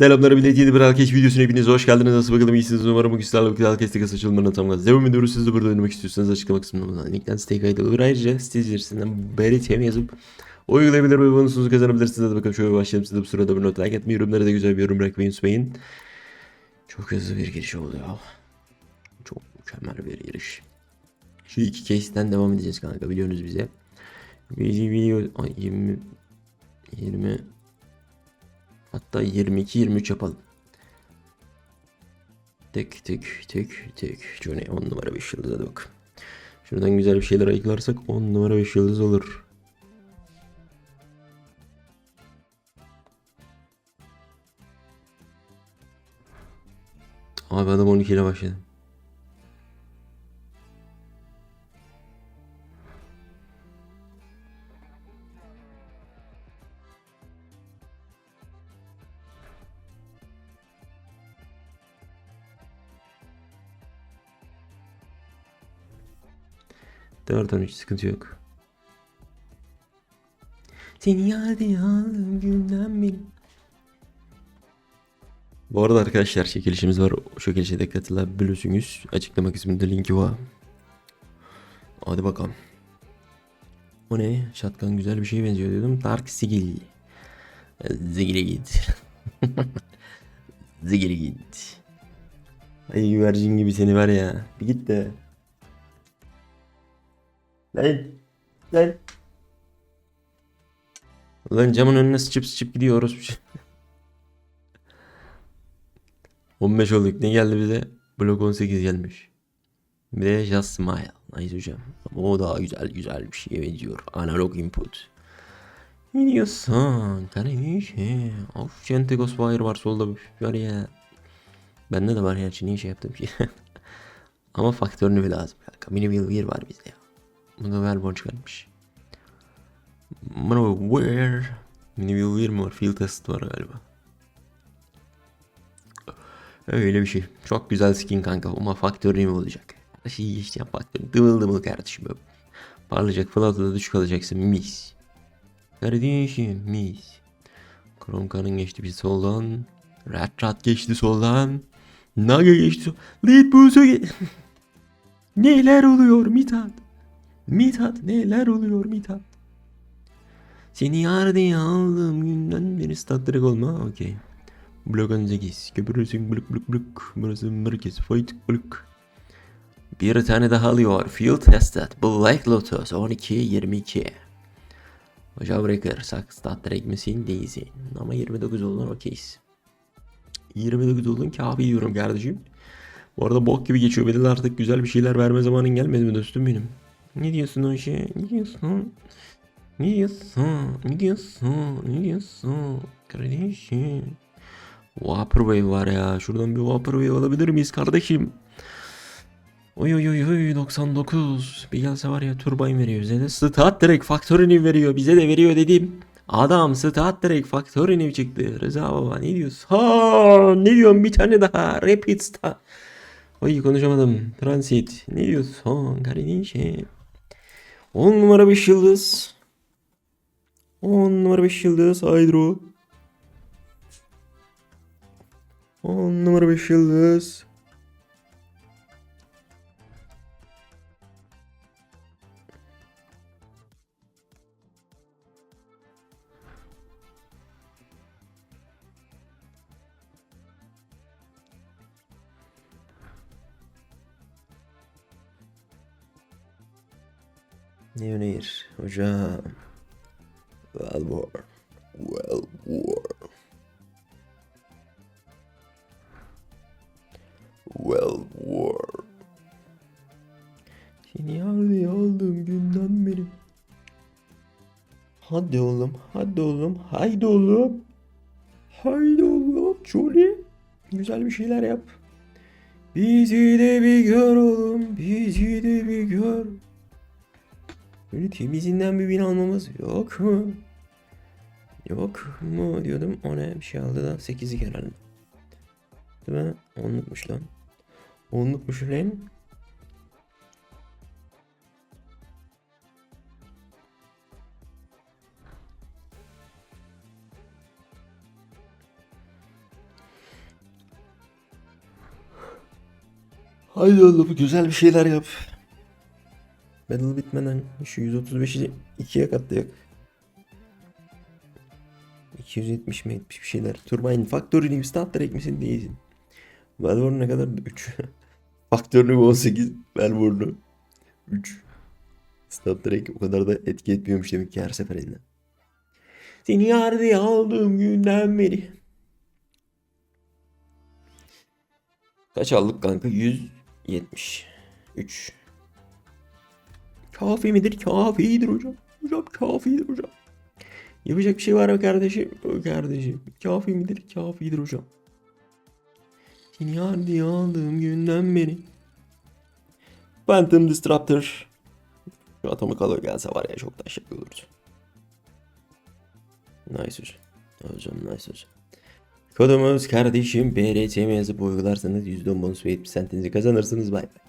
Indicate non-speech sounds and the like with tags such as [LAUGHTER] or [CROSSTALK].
Selamlar millet yeni bir Alkeş videosuna hepiniz hoş geldiniz. Nasıl bakalım iyisiniz umarım bugün sizlerle birlikte Alkeş tek açılımlarına tam gaz. Devam ediyoruz. Siz de burada oynamak istiyorsanız açıklama kısmından linkten siteye kaydolur. Ayrıca site içerisinden BRTM yazıp uygulayabilir ve bonusunuzu kazanabilirsiniz. Hadi bakalım şöyle başlayalım. Siz de bu sırada bir not like etmeyi, yorumlara da güzel bir yorum bırakmayı unutmayın. Çok hızlı bir giriş oldu ya. Çok mükemmel bir giriş. Şu iki case'den devam edeceğiz kanka biliyorsunuz bize. Video, video ay, 20 20 Hatta 22-23 yapalım. Tek tek tek tek. Johnny 10 numara 5 yıldız hadi bak. Şuradan güzel bir şeyler ayıklarsak 10 numara 5 yıldız olur. Abi adam 12 ile başladı. Dört on üç sıkıntı yok. Seni yadi aldım günden beri. Bu arada arkadaşlar çekilişimiz var. O çekilişe de katılabilirsiniz. Açıklama kısmında linki var. Hadi bakalım. O ne? Şatkan güzel bir şeye benziyor diyordum. Dark Sigil. Zigili git. [LAUGHS] Zigili git. Ay güvercin gibi seni var ya. Bir git de. Lan. Lan. Lan camın önüne sıçıp sıçıp gidiyoruz. bir şey. [LAUGHS] 15 olduk. Ne geldi bize? Blok 18 gelmiş. Bir de Just Smile. Nice hocam. O daha güzel güzel bir şeye benziyor. Analog input. Ne diyorsun? He. Of Centegos Fire var solda bir var ya. Bende de var ya. Niye şey yaptım ki? [LAUGHS] Ama faktörünü lazım. Kanka. Mini Wheel Gear var bizde ya. Bana where? Mini Wheel Gear mi var? Field Test var galiba. Öyle bir şey. Çok güzel skin kanka. Ama faktörü mi olacak? Her şeyi işte yap faktörü. Dımıl dımıl kardeşim. Parlayacak Flat'ta düşük alacaksın. Mis. Kardeşim mis. Kromkan'ın geçti bir soldan. Rat Rat geçti soldan. Naga geçti sol. Lead Bulls'a ge- [LAUGHS] Neler oluyor Mithat? Mithat neler oluyor Mithat? Seni yardıya aldım günden beri stat direkt olma. Okey. Blok 18. Köpürürsün blok blok blok. Burası merkez. Fight blok. Bir tane daha alıyor. Field tested. Black Lotus 12-22. Jawbreaker. Sak stat direkt misin? Değilsin. Ama 29 oldun okeyiz. 29 oldun kafi diyorum kardeşim. Bu arada bok gibi geçiyor. Benim artık güzel bir şeyler verme zamanın gelmedi mi dostum benim? Ne diyorsun şey? Ne diyorsun? Ne diyorsun? Ne diyorsun? Ne diyorsun? Kardeşim. Vaporwave var ya. Şuradan bir Vaporwave alabilir miyiz kardeşim? Oy oy oy oy 99. Bir gelse var ya turbine veriyor bize de. Stat direkt faktörünü veriyor. Bize de veriyor dedim. Adam stat direkt faktörünü çıktı. Rıza baba ne diyorsun? Ha ne diyorsun bir tane daha. Rapid stat. Oy konuşamadım. Transit. Ne diyorsun kardeşim? 10 numara 5 yıldız. 10 numara 5 yıldız. Hydro. 10 numara 5 yıldız. Ne öneyir hocam? Well war. Well war. Well war. Seni yardıya aldım günden beri. Hadi oğlum, hadi oğlum, haydi oğlum. Haydi oğlum, Jolie. Güzel bir şeyler yap. Bizi de bir gör oğlum, bizi de bir gör. Böyle temizinden bir bin almamız yok mu? Yok mu diyordum. O ne bir şey aldı da 8'lik herhalde. Değil mi? Onlukmuş lan. Onlukmuş lan. Haydi oğlum güzel bir şeyler yap. Battle bitmeden şu 135'i ikiye katlayak. 270 mi etmiş bir şeyler. Turbine Factory Star Trek misin değilsin. Melbourne ne kadar? 3. [LAUGHS] Factory 18. Melbourne 3. Star Trek o kadar da etki etmiyormuş demek ki her seferinde. Seni yerde aldığım günden beri. Kaç aldık kanka? 170. 3. Kafi midir? Kafidir hocam. Hocam kafidir hocam. Yapacak bir şey var mı kardeşim? Kardeşim. Kafi midir? Kafidir hocam. Seni yerde aldığım günden beri. Phantom Disruptor. Şu atomu alır gelse var ya çok da şey olurdu. Nice hocam. Hocam nice hocam. Kodumuz kardeşim BRTM yazıp uygularsanız %10 bonus ve 70 centinizi kazanırsınız. Bay bay.